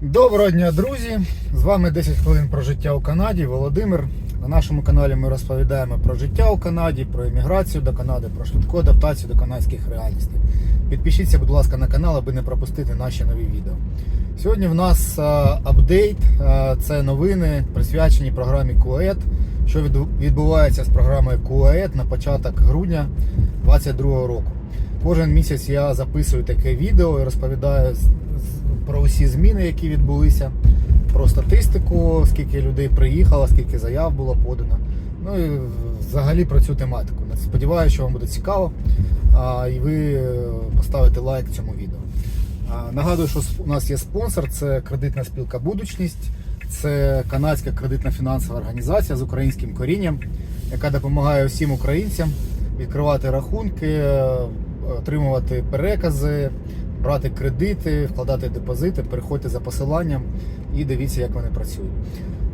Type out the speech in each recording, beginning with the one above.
Доброго дня, друзі! З вами 10 хвилин про життя у Канаді. Володимир. На нашому каналі ми розповідаємо про життя у Канаді, про еміграцію до Канади, про швидку адаптацію до канадських реальностей. Підпишіться, будь ласка, на канал, аби не пропустити наші нові відео. Сьогодні в нас е, апдейт, е, це новини присвячені програмі QAED, що відбувається з програмою QAED на початок грудня 2022 року. Кожен місяць я записую таке відео і розповідаю про усі зміни, які відбулися, про статистику, скільки людей приїхало, скільки заяв було подано. Ну і взагалі про цю тематику. Сподіваюся, що вам буде цікаво а, і ви е, поставите лайк цьому відео. А, Нагадую, що у нас є спонсор, це кредитна спілка Будучність, це канадська кредитна фінансова організація з українським корінням, яка допомагає всім українцям відкривати рахунки, е, отримувати перекази, брати кредити, вкладати депозити, переходьте за посиланням і дивіться, як вони працюють.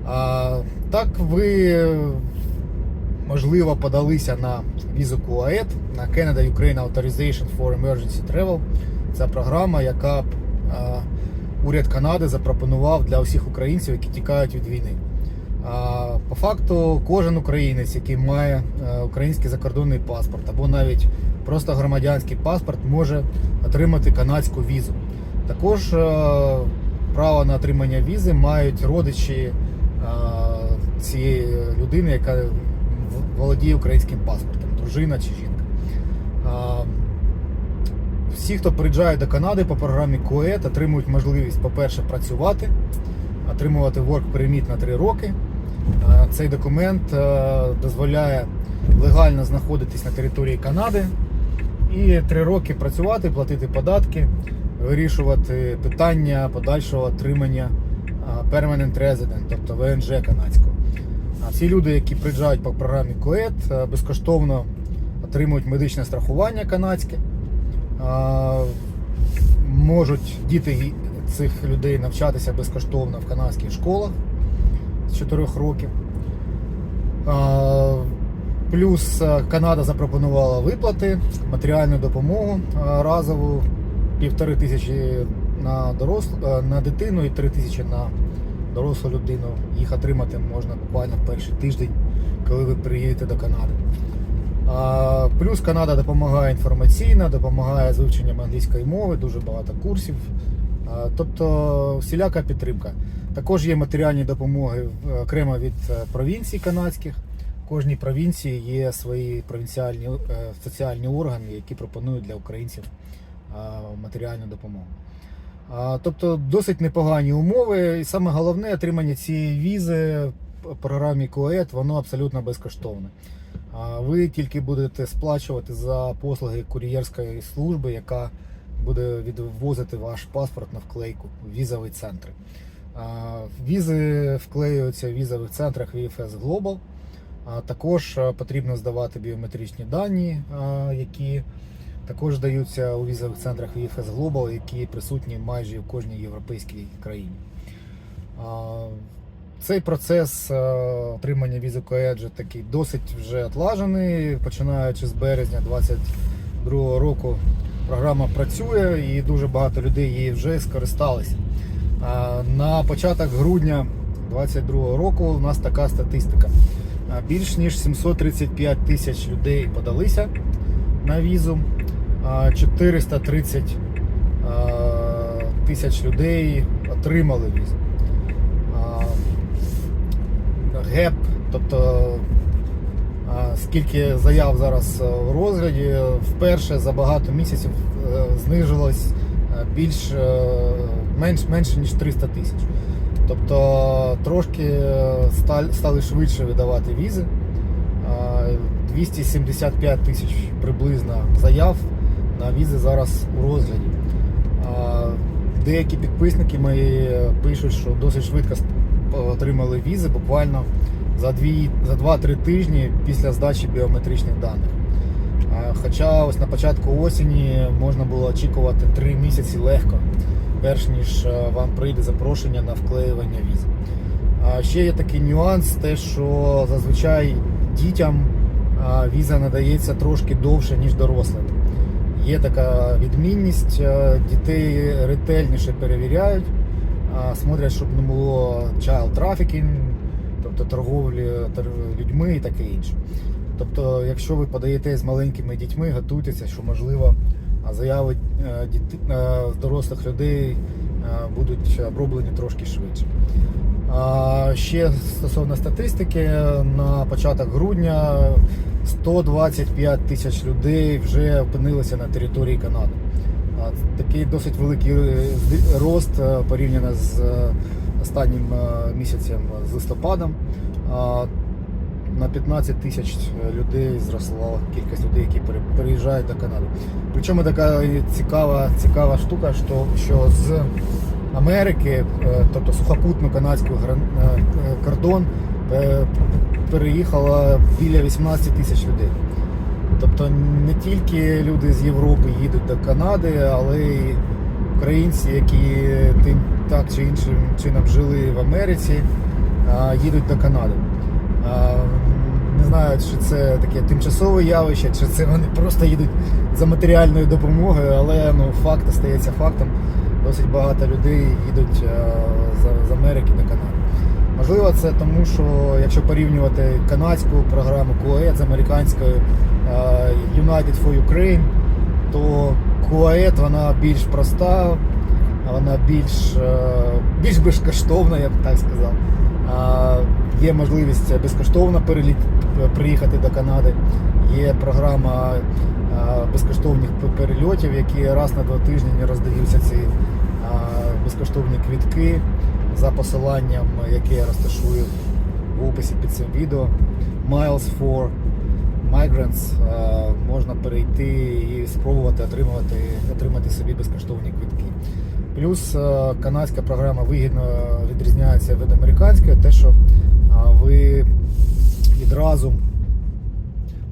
А, так ви можливо подалися на візу QAED, на Canada Ukraine Authorization for Emergency Travel. Це програма, яка е, уряд Канади запропонував для усіх українців, які тікають від війни. А, По факту, кожен українець, який має е, український закордонний паспорт або навіть просто громадянський паспорт, може отримати канадську візу. Також е, право на отримання візи мають родичі е, цієї людини, яка володіє українським паспортом, дружина чи жінка. Всі, хто приїжджає до Канади по програмі КОЕТ, отримують можливість, по-перше, працювати, отримувати work permit на 3 роки. Е, Цей документ е, дозволяє легально знаходитись на території Канади і 3 роки працювати, платити податки, вирішувати питання подальшого отримання Permanent Resident, тобто ВНЖ канадського. А всі люди, які приїжджають по програмі КОЕТ, е, безкоштовно отримують медичне страхування канадське. Можуть діти цих людей навчатися безкоштовно в канадських школах з 4 років. Плюс е, Канада запропонувала виплати, матеріальну допомогу е, разову півтори тисячі на дорослу е, на дитину і три тисячі на дорослу людину. Їх отримати можна буквально в перший тиждень, коли ви приїдете до Канади. Плюс Канада допомагає інформаційно, допомагає з вивченням англійської мови, дуже багато курсів. Тобто всіляка підтримка. Також є матеріальні допомоги окремо від провінцій канадських. Кожній провінції є свої провінціальні е, соціальні органи, які пропонують для українців матеріальну допомогу. Тобто досить непогані умови, і саме головне отримання цієї візи в програмі КОЕТ, воно абсолютно безкоштовне. Ви тільки будете сплачувати за послуги кур'єрської служби, яка буде відвозити ваш паспорт на вклейку в візовий центр. Візи вклеюються в візових центрах VFS Global. Також е, потрібно здавати біометричні дані, які також здаються у візових центрах VFS Global, які присутні майже в кожній європейській країні. Цей процес е, отримання візи КОЕДЖ такий досить вже отлажений. Починаючи з березня 2022 року програма працює і дуже багато людей її вже скористалися. На початок грудня 2022 року у нас така статистика. Більш ніж 735 тисяч людей подалися на візу, 430 тисяч людей отримали візу. Геп, тобто скільки заяв зараз е, в розгляді, вперше за багато місяців е, знижувалось е, більш е, менш, менше ніж 300 тисяч. Тобто трошки стали швидше видавати візи. 275 тисяч приблизно заяв на візи зараз у розгляді. Деякі підписники мої пишуть, що досить швидко отримали візи, буквально за 2-3 тижні після здачі біометричних даних. Хоча ось на початку осені можна було очікувати 3 місяці легко, перш ніж е, вам прийде запрошення на вклеювання віз. А Ще є такий нюанс, те, що зазвичай дітям віза надається трошки довше, ніж дорослим. Є така відмінність, е, дітей ретельніше перевіряють, смотрять, щоб не було child trafficking, тобто торговлі людьми і таке інше. Тобто, якщо ви подаєте з маленькими дітьми, готуйтеся, що можливо а, заяви е, е, дорослих людей е, будуть оброблені трошки швидше. Ще стосовно статистики, на початок грудня 125 тисяч людей вже опинилися на території Канади. Такий досить великий рост порівняно з останнім місяцем з листопадом. На 15 тисяч людей зросла кількість людей, які пере- переїжджають до Канади. Причому така цікава, цікава штука, що, що з Америки, е, тобто сухопутно канадський е, е, кордон, е, переїхало біля 18 тисяч людей. Тобто не тільки люди з Європи їдуть до Канади, але й українці, які тим так чи іншим чином жили в Америці, їдуть до Канади. Не знаю, чи це таке тимчасове явище, чи це вони просто їдуть за матеріальною допомогою, але ну, факт стається фактом. Досить багато людей їдуть е, з- Америки до Канади. Можливо, це тому, що якщо порівнювати канадську програму QAED з американською е, United for Ukraine, то QAED вона більш проста, вона більш, е, більш безкоштовна, я б так сказав. Є можливість безкоштовно переліт, приїхати до Канади. Є програма безкоштовних перельотів, які раз на два тижні роздаються ці безкоштовні квітки за посиланням, яке я розташую в описі під цим відео. Miles for Migrants можна перейти і спробувати отримувати, отримати собі безкоштовні квітки. Плюс е, канадська програма вигідно відрізняється від американської, те, що ви відразу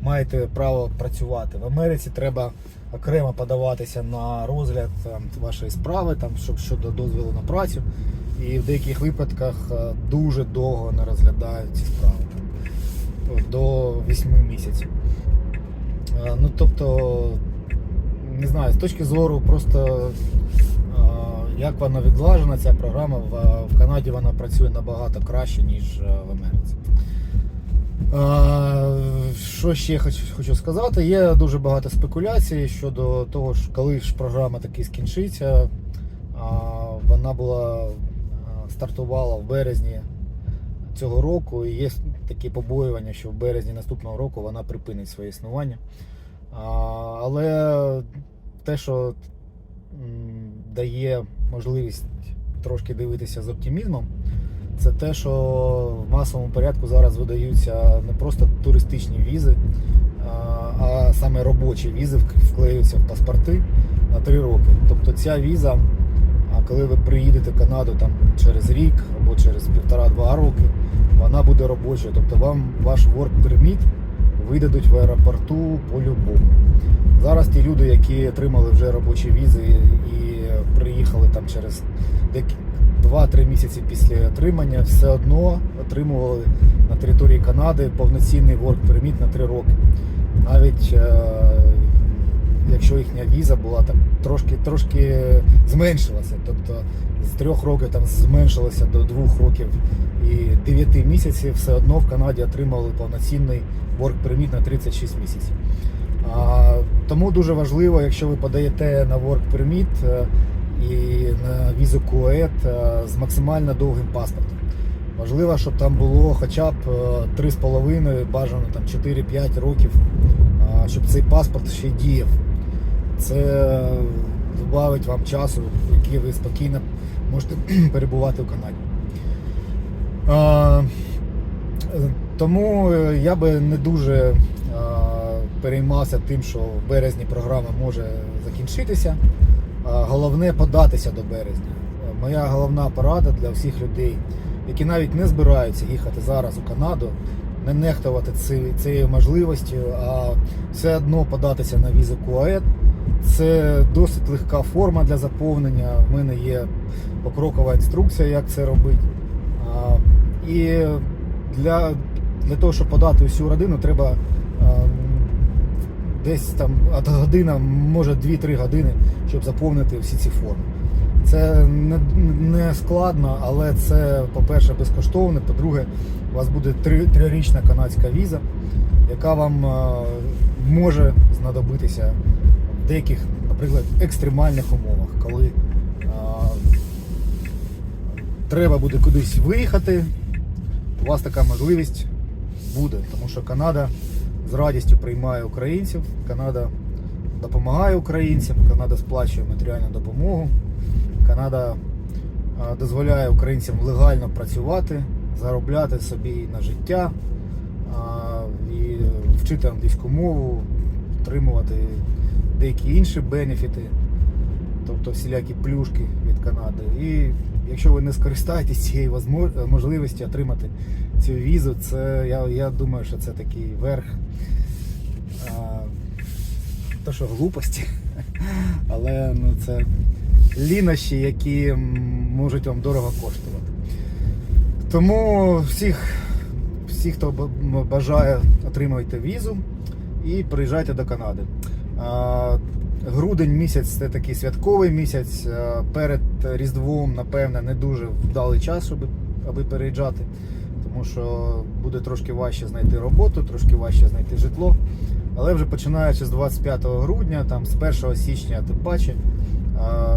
маєте право працювати. В Америці треба окремо подаватися на розгляд там, вашої справи, там, щоб щодо дозволу на працю. І в деяких випадках е, дуже довго не розглядають ці справи. Там, до 8 місяців. Е, Ну, тобто, не знаю, з точки зору просто як вона відлажена, ця програма в, Канаді вона працює набагато краще, ніж е, в Америці. Е, Що ще хочу, сказати? Є дуже багато спекуляцій щодо того, коли ж програма таки скінчиться. А, Вона була е, стартувала в березні цього року, і є такі побоювання, що в березні наступного року вона припинить своє існування. Але те, що дає можливість трошки дивитися з оптимізмом, це те, що в масовому порядку зараз видаються не просто туристичні візи, а, саме робочі візи вк- вклеюються в паспорти на 3 роки. Тобто ця віза, коли ви приїдете в Канаду там, через рік або через півтора-два роки, вона буде робочою. Тобто вам ваш work permit видадуть в аеропорту по-любому. Зараз ті люди, які отримали вже робочі візи і приїхали там через дек- 2-3 місяці після отримання, все одно отримували на території Канади повноцінний work permit на 3 роки. Навіть е, якщо їхня віза була так трошки, трошки зменшилася, тобто з 3 років там зменшилося до 2 років і 9 місяців, все одно в Канаді отримали повноцінний work permit на 36 місяців. Тому дуже важливо, якщо ви подаєте на work permit е, і на візу QED е, з максимально довгим паспортом. Важливо, щоб там було хоча б е, 3,5, бажано там 4-5 років, щоб цей паспорт ще діяв. Це додавить вам часу, який ви спокійно можете перебувати в Канаді. Е, Тому е, я би не дуже переймався тим, що в березні програма може закінчитися. Головне податися до березня. Моя головна порада для всіх людей, які навіть не збираються їхати зараз у Канаду, не нехтувати ці- цією можливістю, а все одно податися на візу QAED. Це досить легка форма для заповнення. В мене є покрокова інструкція, як це робити. І для, для того, щоб подати всю родину, треба ем, десь там година, може 2-3 години, щоб заповнити всі ці форми. Це не, не складно, але це, по-перше, безкоштовно. По-друге, у вас буде три, трирічна канадська віза, яка вам е, може знадобитися в деяких, наприклад, екстремальних умовах, коли е, треба буде кудись виїхати, у вас така можливість буде, тому що Канада з радістю приймає українців, Канада допомагає українцям, Канада сплачує матеріальну допомогу, Канада дозволяє українцям легально працювати, заробляти собі на життя і вчити англійську мову, отримувати деякі інші бенефіти, тобто всілякі плюшки від Канади. І якщо ви не скористаєтесь цією возмо- можливості отримати цю візу, це я, я думаю, що це такий верх. А, то що глупості, але ну, це лінощі, які можуть вам дорого коштувати. Тому всіх, всіх хто бажає, отримуйте візу і приїжджайте до Канади. Грудень місяць це такий святковий місяць. Перед Різдвом, напевне, не дуже вдалий час, щоб аби переїжджати, тому що буде трошки важче знайти роботу, трошки важче знайти житло. Але вже починаючи з 25 грудня, там з 1 січня, тим паче,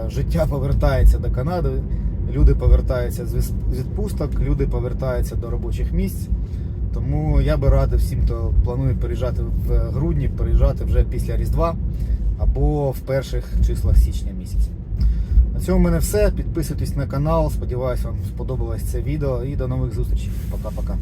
життя повертається до Канади, люди повертаються з відпусток, люди повертаються до робочих місць. Тому я би радив всім, хто планує переїжджати в грудні, переїжджати вже після Різдва або в перших числах січня місяця. На цьому в мене все. Підписуйтесь на канал. Сподіваюсь, вам сподобалось це відео і до нових зустрічей. Пока-пока.